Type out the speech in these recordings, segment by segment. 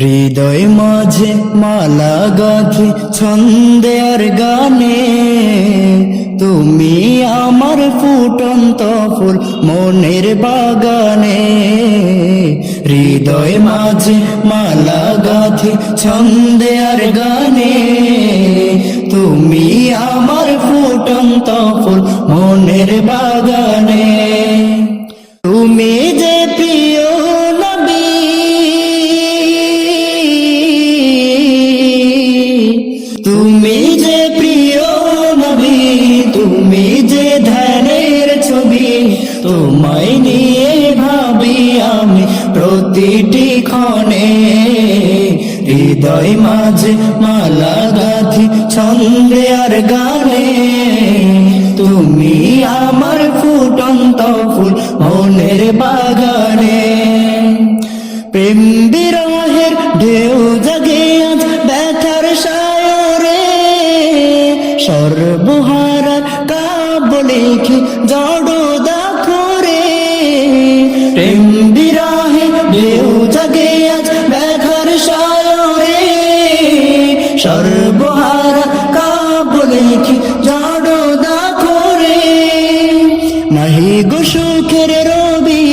হৃদয় মাঝে মালা গাথি, ছন্দে আর গানে। তুমি আমার ফুটন্ত ফুল মনের বাগানে। হৃদয় মাঝে মালা গাথি, ছন্দে আর গানে। তুমি আমার ফুটন্ত ফুল মনের বাগানে। তোমায় নিয়ে ভাবি আমি প্রতিটি ক্ষণে। হৃদয় মাঝে মালা গাথি, ছন্দে আর গানে। তুমি আমার ফুটন্ত ফুল মনের বাগানে। প্রেম বিরহের ঢেউ জাগে আজ ব্যথার সায়রে। সর্বহারার কাব্য লিখি জড় কাব্য লিখি জড় দাখরে। নাহি গো সুখের রবি,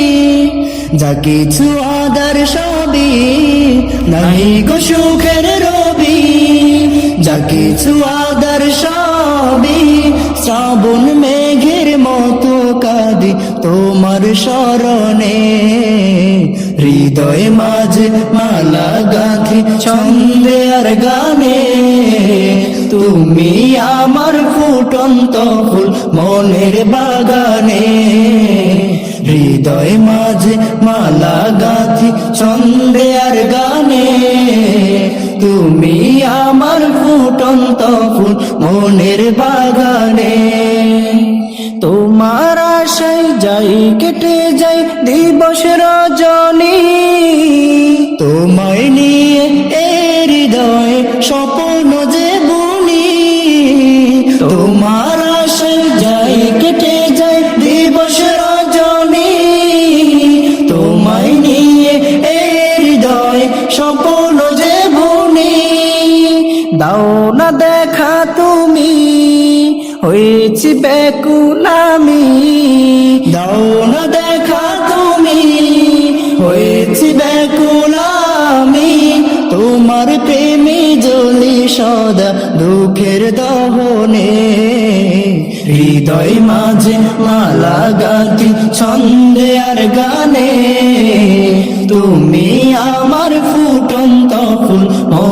যা কিছু আদার সবই। নাহি গো সুখের রবি, যা কিছু আদার সবই। শ্রাবণ মেঘের মতো কাঁদি তোমার স্মরণে হৃদয় মাঝে মালা গাথি, ছন্দে আর গানে। তুমি আমার ফুটন্ত ফুল মনের বাগানে, হৃদয় মাঝে মালা গাথি ছন্দে আর গানে। তুমি আমার ফুটন্ত ফুল মনের বাগানে, তোমার আশায় যাই কেটে দাও না দেখা তুমি, হয়েছি ব্যাকুল আমি দাও না দেখা তুমি, হয়েছি বেকুলামি। তোমার প্রেমে জ্বলি সদা দুঃখের দহনে। হৃদয় মাঝে মালা গাতি ছন্দে আর গানে। তুমি আমার ফুল